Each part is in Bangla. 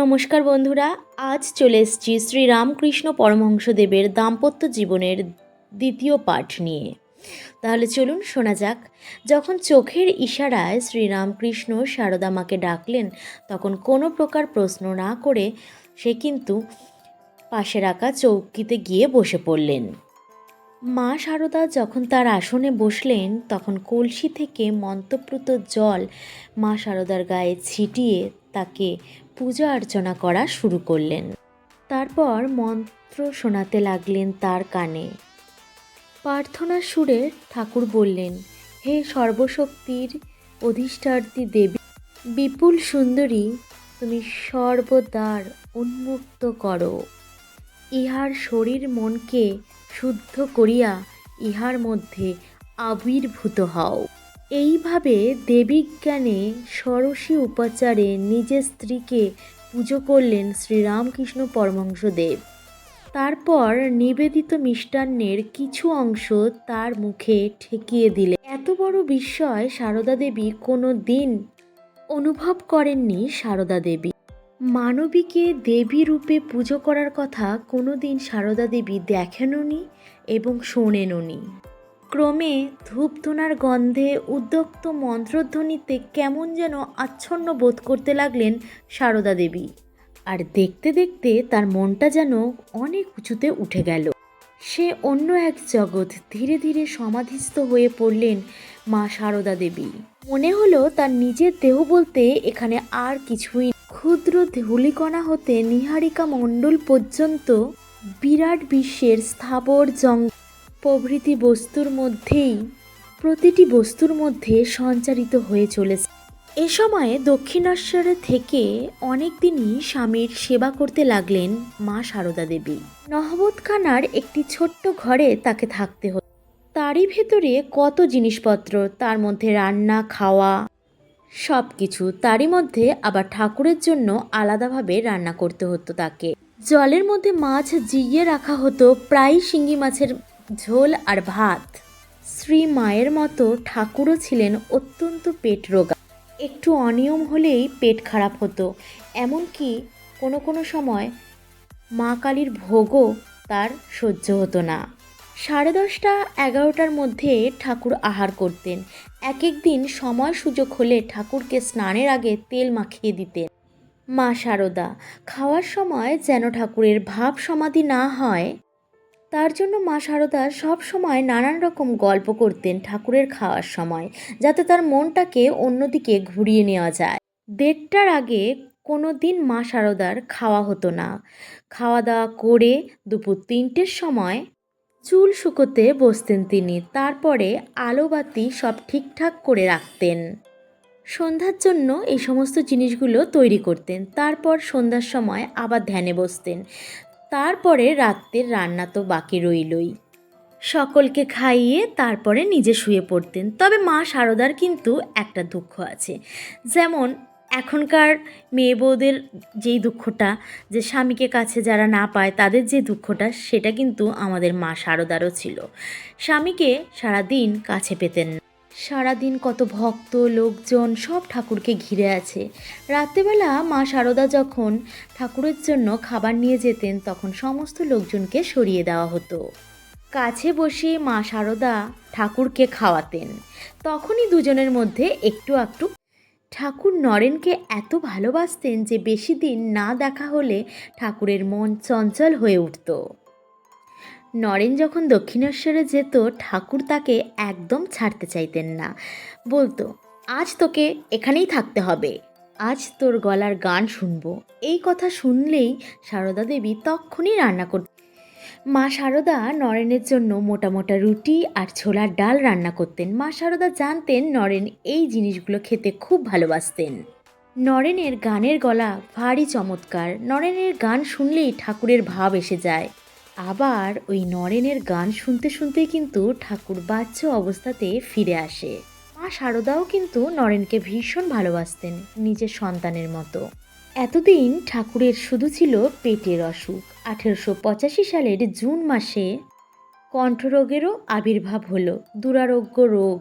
নমস্কার বন্ধুরা, আজ চলে এসেছি শ্রীরামকৃষ্ণ পরমহংসদেবের দাম্পত্য জীবনের দ্বিতীয় পাঠ নিয়ে। তাহলে চলুন শোনা যাক, যখন চোখের ইশারায় শ্রীরামকৃষ্ণ সারদা মাকে ডাকলেন, তখন কোনো প্রকার প্রশ্ন না করে সে কিন্তু পাশে রাখা চৌকিতে গিয়ে বসে পড়লেন। মা সারদা যখন তার আসনে বসলেন, তখন কলসি থেকে মন্তপ্রুত জল মা সারদার গায়ে ছিটিয়ে তাকে পূজা অর্চনা করা শুরু করলেন। তারপর মন্ত্র শোনাতে লাগলেন তার কানে। প্রার্থনার সুরে ঠাকুর বললেন, হে সর্বশক্তির অধিষ্ঠার্থী দেবী, বিপুল সুন্দরী, তুমি সর্বদার উন্মুক্ত করো। ইহার শরীর মনকে শুদ্ধ করিয়া ইহার মধ্যে আবির্ভূত হও। এইভাবে দেবীজ্ঞানে ষোড়শী উপাচারে নিজের স্ত্রীকে পুজো করলেন শ্রীরামকৃষ্ণ পরমহংসদেব। তারপর নিবেদিত মিষ্টান্নের কিছু অংশ তার মুখে ঠেকিয়ে দিলেন। এত বড় বিস্ময় সারদা দেবী কোনো দিন অনুভব করেননি সারদা দেবী। মানবীকে দেবী রূপে পুজো করার কথা কোনো দিন সারদা দেবী দেখেননি এবং শোনেননি। ক্রমে ধূপধুনার গন্ধে উদ্যক্ত মন্ত্রধ্বনিতে কেমন যেন আচ্ছন্ন বোধ করতে লাগলেন সারদা দেবী। আর দেখতে দেখতে তার মনটা যেন অনেক উঁচুতে উঠে গেল। সে অন্য এক জগৎ ধীরে ধীরে সমাধিস্থ হয়ে পড়লেন মা সারদা দেবী। মনে হলো তার নিজের দেহ বলতে এখানে আর কিছুই ক্ষুদ্র ধুলিকণা হতে নিহারিকা মণ্ডল পর্যন্ত বিরাট বিশ্বের স্থাবর জং প্রভৃতি বস্তুর মধ্যেই, প্রতিটি বস্তুর মধ্যে সঞ্চারিত হয়ে চলেছে। এ সময়ে দক্ষিণেশ্বরে থেকে অনেক দিনই স্বামীর সেবা করতে লাগলেন মা সারদা দেবী। নহবতখানার একটি ছোট্ট ঘরে তাকে থাকতে হতো তারই ভেতরে কত জিনিসপত্র, তার মধ্যে রান্না, খাওয়া সব কিছু তারই মধ্যে আবার ঠাকুরের জন্য আলাদাভাবে রান্না করতে হতো তাকে। জলের মধ্যে মাছ জিইয়ে রাখা হতো প্রায় শিঙ্গি মাছের ঝোল আর ভাত। শ্রী মায়ের মতো ঠাকুরও ছিলেন অত্যন্ত পেট রোগা। একটু অনিয়ম হলেই পেট খারাপ হতো। এমনকি কোনো কোনো সময় মা কালীর ভোগও তার সহ্য হতো না। সাড়ে দশটা, এগারোটার মধ্যে ঠাকুর আহার করতেন। এক এক দিন সময় সুযোগ হলে ঠাকুরকে স্নানের আগে তেল মাখিয়ে দিতেন। মা শারদা খাওয়ার সময় যেন ঠাকুরের ভাব সমাধি না হয় তার জন্য মা শারদা সব সময় নানান রকম গল্প করতেন ঠাকুরের খাওয়ার সময়, যাতে তার মনটাকে অন্যদিকে ঘুরিয়ে নেওয়া যায়। দেড়টার আগে কোনো দিন মা শারদার খাওয়া হতো না। খাওয়া দাওয়া করে দুপুর তিনটের সময় চুল শুকোতে বসতেন তিনি, তারপরে আলোবাতি সব ঠিকঠাক করে রাখতেন। সন্ধ্যার জন্য এই সমস্ত জিনিসগুলো তৈরি করতেন, তারপর সন্ধ্যার সময় আবার ধ্যানে বসতেন। তারপরে রাত্রের রান্না তো বাকি রইলই। সকলকে খাইয়ে তারপরে নিজে শুয়ে পড়তেন। তবে মা শারদার কিন্তু একটা দুঃখ আছে। যেমন, এখনকার মেয়ে বউদের যেই দুঃখটা, যে স্বামীকে কাছে যারা না পায় তাদের যে দুঃখটা, সেটা কিন্তু আমাদের মা শারদারও ছিল। স্বামীকে সারাদিন কাছে পেতেন না। সারাদিন কত ভক্ত, লোকজন, সব ঠাকুরকে ঘিরে আছে। রাত্রেবেলা মা শারদা যখন ঠাকুরের জন্য খাবার নিয়ে যেতেন, তখন সমস্ত লোকজনকে সরিয়ে দেওয়া হতো। কাছে বসে মা শারদা ঠাকুরকে খাওয়াতেন। তখনই দুজনের মধ্যে একটু একটু ঠাকুর নরেনকে এত ভালোবাসতেন যে বেশি দিন না দেখা হলে ঠাকুরের মন চঞ্চল হয়ে উঠত। নরেন যখন দক্ষিণেশ্বরে যেত, ঠাকুর তাকে একদম ছাড়তে চাইতেন না। বলতো, আজ তোকে এখানেই থাকতে হবে। আজ তোর গলার গান শুনব। এই কথা শুনলেই সারদা দেবী তখনই রান্না করত মা সারদা নরেনের জন্য মোটা মোটা রুটি আর ছোলার ডাল রান্না করতেন। মা সারদা জানতেন নরেন এই জিনিসগুলো খেতে খুব ভালোবাসতেন। নরেনের গানের গলা ভারী চমৎকার। নরেনের গান শুনলেই ঠাকুরের ভাব এসে যায়। আবার ওই নরেনের গান শুনতে শুনতেই কিন্তু ঠাকুর বাচ্চ অবস্থাতে ফিরে আসে। মা শারদাও কিন্তু নরেনকে ভীষণ ভালোবাসতেন, নিজের সন্তানের মতো। এতদিন ঠাকুরের শুধু ছিল পেটের অসুখ। আঠেরোশো পঁচাশি সালের জুন মাসে কণ্ঠরোগেরও আবির্ভাব হলো। দুরারোগ্য রোগ,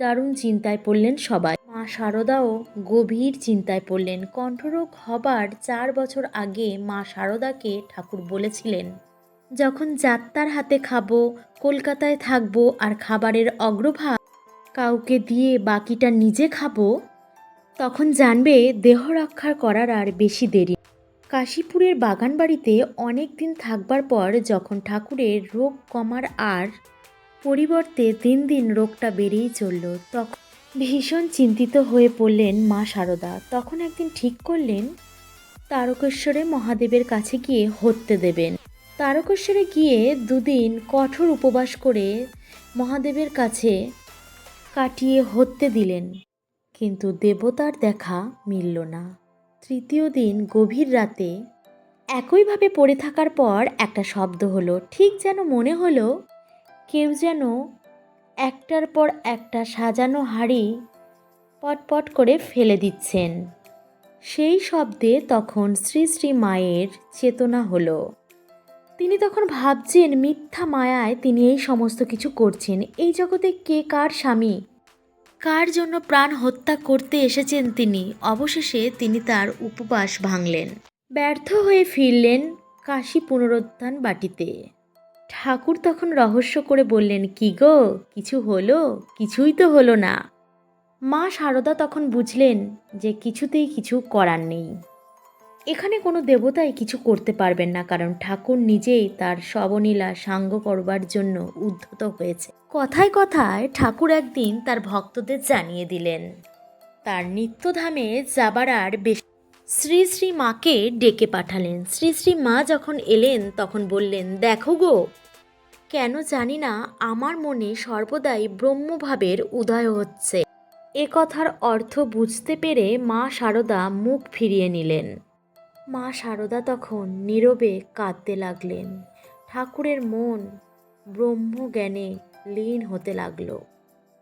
দারুণ চিন্তায় পড়লেন সবাই। মা মা শারদাও গভীর চিন্তায় পড়লেন। কণ্ঠরোগ হবার চার বছর আগে মা শারদাকে ঠাকুর বলেছিলেন যখন যাত্রার হাতে খাব, কলকাতায় থাকব আর খাবারের অগ্রভাগ কাউকে দিয়ে বাকিটা নিজে খাব, তখন জানবে দেহ রক্ষার করার আর বেশি দেরি। কাশীপুরের বাগান বাড়িতে অনেক দিন থাকবার পর যখন ঠাকুরের রোগ কমার আর পরিবর্তে দিন দিন রোগটা বেড়েই চলল তখন ভীষণ চিন্তিত হয়ে পড়লেন মা শারদা তখন একদিন ঠিক করলেন, তারকেশ্বরে মহাদেবের কাছে গিয়ে হত্যে দেবেন। তারকেশ্বরে গিয়ে দুদিন কঠোর উপবাস করে মহাদেবের কাছে কাটিয়ে হত্যে দিলেন। কিন্তু দেবতার দেখা মিলল না। তৃতীয় দিন গভীর রাতে একইভাবে পড়ে থাকার পর একটা শব্দ হলো, ঠিক যেন মনে হলো কেউ যেন একটার পর একটা সাজানো হাড়ি পটপট করে ফেলে দিচ্ছেন। সেই শব্দে তখন শ্রী শ্রী মায়ের চেতনা হলো। তিনি তখন ভাবছেন মিথ্যা মায়ায় তিনি এই সমস্ত কিছু করছেন। এই জগতে কে কার স্বামী? কার জন্য প্রাণ হত্যা করতে এসেছেন তিনি? অবশেষে তিনি তার উপবাস ভাঙলেন। ব্যর্থ হয়ে ফিরলেন কাশী পুনরুত্থান বাটিতে। ঠাকুর তখন রহস্য করে বললেন, কি গো, কিছু হলো? কিছুই তো হলো না। মা শারদা তখন বুঝলেন যে কিছুতেই কিছু করার নেই। এখানে কোনো দেবতাই কিছু করতে পারবেন না, কারণ ঠাকুর নিজেই তার শবনীলা সাঙ্গ করবার জন্য উদ্ধত হয়েছে। কথায় কথায় ঠাকুর একদিন তার ভক্তদের জানিয়ে দিলেন, তার নিত্যধামে যাবার আর বেশ শ্রী শ্রী মাকে ডেকে পাঠালেন। শ্রী শ্রী মা যখন এলেন, তখন বললেন, দেখো গো, কেন জানি না আমার মনে সর্বদাই ব্রহ্মভাবের উদয় হচ্ছে। এ কথার অর্থ বুঝতে পেরে মা শারদা মুখ ফিরিয়ে নিলেন। মা শারদা তখন নীরবে কাঁদতে লাগলেন। ঠাকুরের মন ব্রহ্মজ্ঞানে লীন হতে লাগল।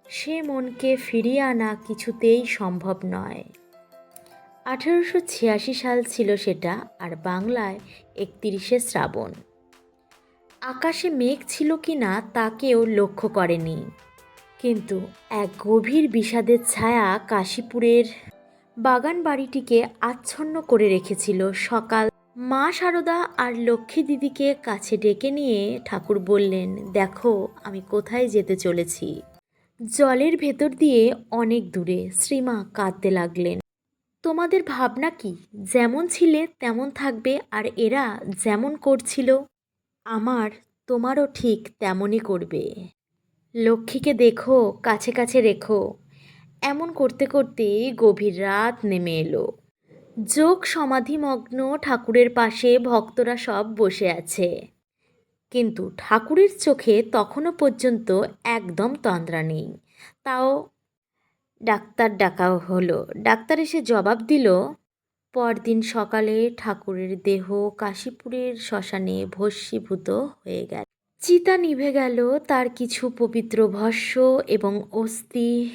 সে মনকে ফিরিয়ে আনা কিছুতেই সম্ভব নয়। আঠেরোশো ছিয়াশি সাল ছিল সেটা, আর বাংলায় একতিরিশে শ্রাবণ। আকাশে মেঘ ছিল কি না, তাকেও লক্ষ্য করেনি। কিন্তু এক গভীর বিষাদের ছায়া কাশীপুরের বাগান বাড়িটিকে আচ্ছন্ন করে রেখেছিল সকাল। মা শারদা আর লক্ষ্মী দিদিকে কাছে ডেকে নিয়ে ঠাকুর বললেন, দেখো, আমি কোথায় যেতে চলেছি? জলের ভেতর দিয়ে অনেক দূরে শ্রীমা কাঁদতে লাগলেন। তোমাদের ভাবনা কি? যেমন ছিলে, তেমন থাকবে, আর এরা যেমন করছিল, আমার তোমারও ঠিক তেমনই করবে। লক্ষ্মীকে দেখো, কাছে কাছে রেখো। এমন করতে করতে গভীর রাত নেমে এলো। যোগ সমাধিমগ্ন ঠাকুরের পাশে ভক্তরা সব বসে আছে। কিন্তু ঠাকুরের চোখে তখনও পর্যন্ত একদম তন্দ্রা নেই। তাও ডাক্তার ডাকা হলো। ডাক্তার এসে জবাব দিল, পরদিন সকালে ঠাকুরের দেহ কাশীপুরের শ্মশানে ভস্মীভূত হয়ে গেল। চিতা নিভে গেল, তার কিছু পবিত্র ভস্য এবং অস্থি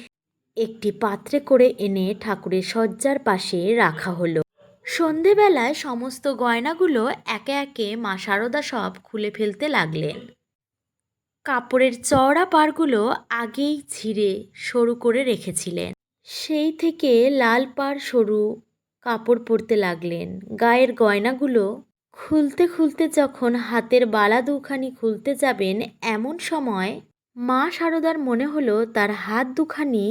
একটি পাত্রে করে এনে ঠাকুরের শয্যার পাশে রাখা হলো। সন্ধেবেলায় সমস্ত গয়নাগুলো একে একে মা শারদা সব খুলে ফেলতে লাগলেন। কাপড়ের চওড়া পাড়গুলো আগেই ছিঁড়ে সরু করে রেখেছিলেন। সেই থেকে লাল পাড় সরু কাপড় পরতে লাগলেন। গায়ের গয়নাগুলো খুলতে খুলতে যখন হাতের বালা দুখানি খুলতে যাবেন এমন সময় মা সারদার মনে হলো তার হাত দুখানি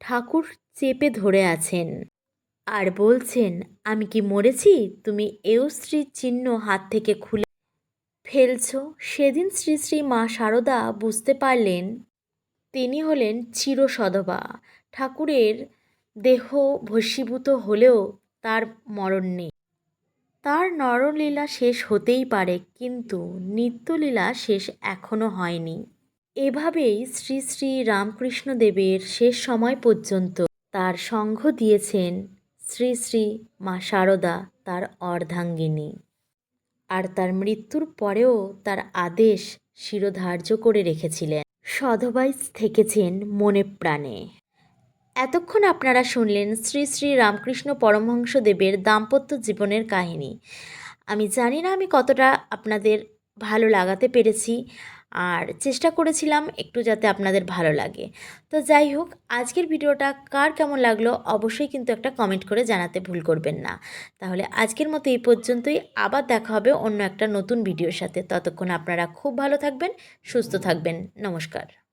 ঠাকুর চেপে ধরে আছেন আর বলছেন, আমি কি মরেছি? তুমি এও স্ত্রীর চিহ্ন হাত থেকে খুলে ফেলছ। সেদিন শ্রী শ্রী মা সারদা বুঝতে পারলেন তিনি হলেন চিরসদবা। ঠাকুরের দেহ ভস্মীভূত হলেও তার মরণ নেই। তার নরলীলা শেষ হতেই পারে, কিন্তু নিত্যলীলা শেষ এখনও হয়নি। এভাবেই শ্রী শ্রী রামকৃষ্ণদেবের শেষ সময় পর্যন্ত তার সঙ্গ দিয়েছেন শ্রী শ্রী মা শারদা তার অর্ধাঙ্গিনী। আর তার মৃত্যুর পরেও তার আদেশ শিরোধার্য করে রেখেছিলেন। সধবাই থেকেছেন মনে প্রাণে। এতক্ষণ আপনারা শুনলেন শ্রী শ্রী রামকৃষ্ণ পরমহংসদেবের দাম্পত্য জীবনের কাহিনী। আমি জানি না আমি কতটা আপনাদের ভালো লাগাতে পেরেছি। আর চেষ্টা করেছিলাম একটু যাতে আপনাদের ভালো লাগে। তো যাই হোক, আজকের ভিডিওটা কার কেমন লাগল অবশ্যই কিন্তু একটা কমেন্ট করে জানাতে ভুল করবেন না। তাহলে আজকের মতো এই পর্যন্তই। আবার দেখা হবে অন্য একটা নতুন ভিডিওর সাথে। ততক্ষণ আপনারা খুব ভালো থাকবেন, সুস্থ থাকবেন। নমস্কার।